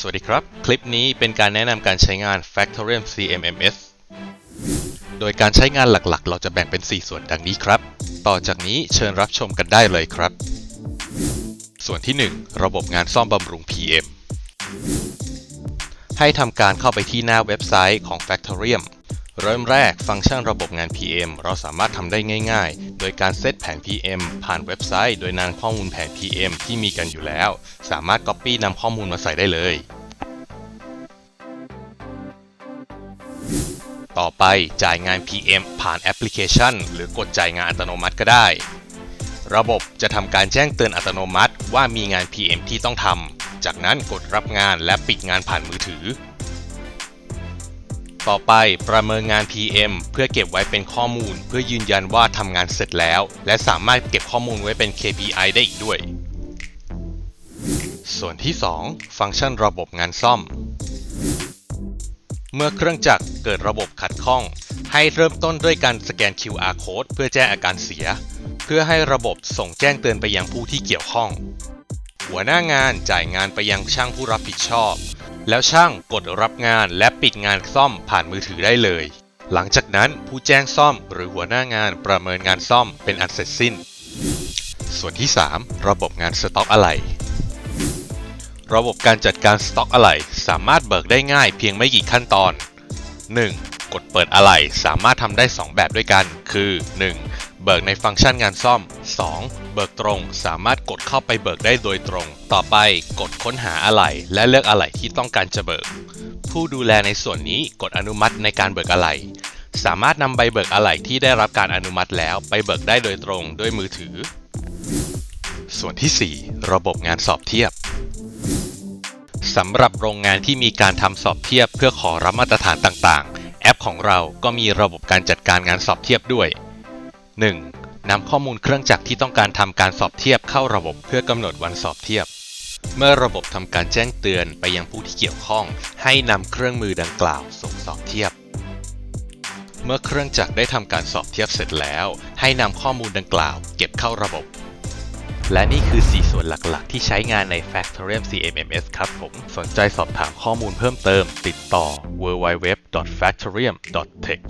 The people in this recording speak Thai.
สวัสดีครับ คลิปนี้เป็นการแนะนำการใช้งาน Factorium CMMS โดยการใช้งานหลักๆ เราจะแบ่งเป็น 4 ส่วนดังนี้ครับ ต่อจากนี้เชิญรับชมกันได้เลยครับ ส่วนที่ 1 ระบบงานซ่อมบำรุง PM ให้ทำการเข้าไปที่หน้าเว็บไซต์ของ Factorium เริ่มแรกฟังก์ชันระบบงาน PM เราสามารถทำได้ง่ายๆ โดยการเซตแผน PM ผ่านเว็บไซต์ โดยนำข้อมูลแผน PM ที่มีกันอยู่แล้ว สามารถ Copy นำข้อมูลมาใส่ได้เลย ต่อไปจ่ายงาน PM ผ่านแอปพลิเคชัน หรือกดจ่ายงานอัตโนมัติก็ได้ ระบบจะทำการแจ้งเตือนอัตโนมัติว่ามีงาน PM ที่ต้องทำ จากนั้นกดรับงานและปิดงานผ่านมือถือ ต่อไปประเมินงาน PM เพื่อเก็บไว้เป็นข้อมูล เพื่อยืนยันว่าทำงานเสร็จแล้ว และสามารถเก็บข้อมูลไว้เป็น KPI ได้อีกด้วย ส่วนที่ 2 ฟังก์ชันระบบงานซ่อม เมื่อเครื่องจักรเกิดระบบขัดข้อง ให้เริ่มต้นด้วยการสแกน QR code เพื่อแจ้งอาการเสีย เพื่อให้ระบบส่งแจ้งเตือนไปยังผู้ที่เกี่ยวข้อง หัวหน้างานจ่ายงานไปยังช่างผู้รับผิดชอบ แล้วช่างกดรับงานและปิดงานซ่อมผ่านมือถือได้เลย หลังจากนั้นผู้แจ้งซ่อมหรือหัวหน้างานประเมินงานซ่อมเป็นอันเสร็จสิ้น ส่วนที่ 3 ระบบงานสต็อกอะไหล่ระบบการจัดการสต็อกอะไหล่สามารถเบิกได้ง่ายเพียงไม่กี่ขั้นตอน 1. กดเปิดอะไหล่สามารถทำได้ 2 แบบด้วยกัน คือ 1. เบิกในฟังก์ชันงานซ่อม 2. เบิกตรง สามารถกดเข้าไปเบิกได้โดยตรง ต่อไปกดค้นหาอะไหล่และเลือกอะไหล่ที่ต้องการจะเบิก ผู้ดูแลในส่วนนี้กดอนุมัติในการเบิกอะไหล่สามารถนำใบเบิกอะไหล่ที่ได้รับการอนุมัติแล้วไปเบิกได้โดยตรงด้วยมือถือ ส่วนที่ 4 ระบบงานสอบเทียบสำหรับโรงงานที่มีการทำสอบเทียบเพื่อขอรับมาตรฐานต่างๆ แอปของเราก็มีระบบการจัดการงานสอบเทียบด้วย 1. นำข้อมูลเครื่องจักรที่ต้องการทำการสอบเทียบเข้าระบบเพื่อกำหนดวันสอบเทียบ เมื่อระบบทำการแจ้งเตือนไปยังผู้ที่เกี่ยวข้อง ให้นำเครื่องมือดังกล่าวส่งสอบเทียบ เมื่อเครื่องจักรได้ทำการสอบเทียบเสร็จแล้ว ให้นำข้อมูลดังกล่าว เก็บเข้าระบบ และนี่คือ 4 ส่วนหลักๆ ที่ใช้งานใน Factorium CMMS ครับผม สนใจสอบถามข้อมูลเพิ่มเติม ติดต่อ www.factorium.tech